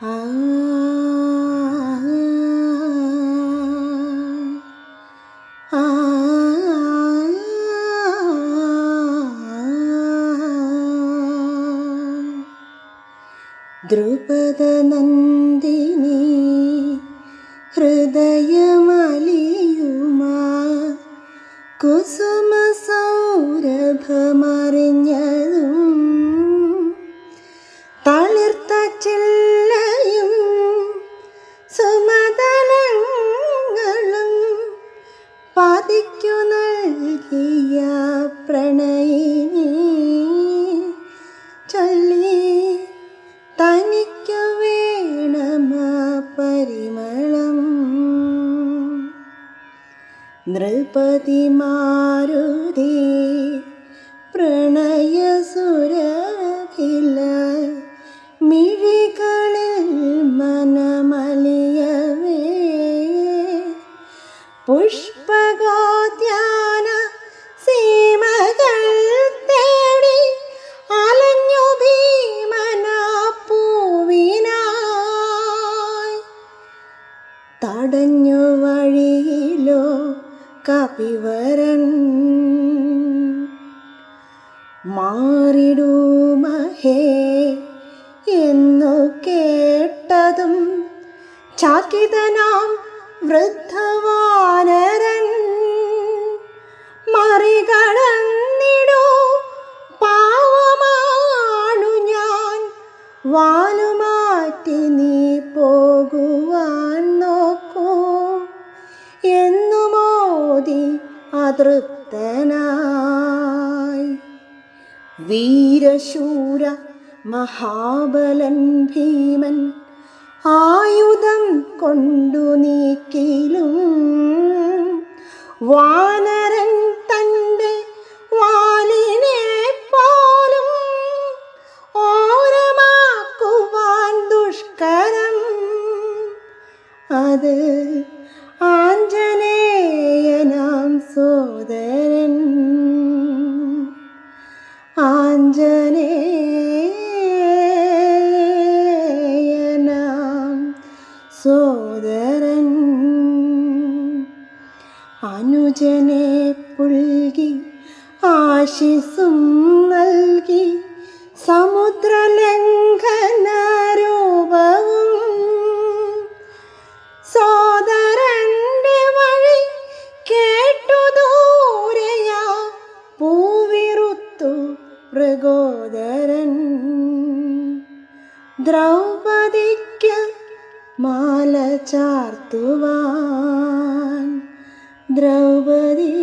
ആ ദ്രുപദനന്ദിനി ഹൃദയമലിയുമാ കുസുമ സൗരഭമറിഞ്ഞതും നൃപതി മാരുതി പ്രണയസുരഭില മിഴികളിൽ മനമലിയവേ. പുഷ്പഗോദ്യാന സീമകൾ തേടി അലഞ്ഞു ഭീമന തടഞ്ഞു മാറിടൂമഹേ എന്നു കേട്ടതും ചാക്കിതനാം വൃദ്ധവാനരൻ. മറികടന്നിടൂ പാവമാണു ഞാൻ വാലുമാറ്റി നീ അതൃപ്തനായി വീരശൂര മഹാബലൻ ഭീമൻ ആയുധം കൊണ്ടു നീക്കിലും. വാനരൻ അനുജനെ പുൽകി ആശിസും നൽകി. സമുദ്രലംഘന രൂപവും സോദരന്റെ വഴി കേട്ടു ദൂരയാ പൂവിറുത്തു മൃഗോദരൻ ദ്രൗപദിക്ക് മാല ചാർത്തുവാൻ ദ്രൗപദിക്ക്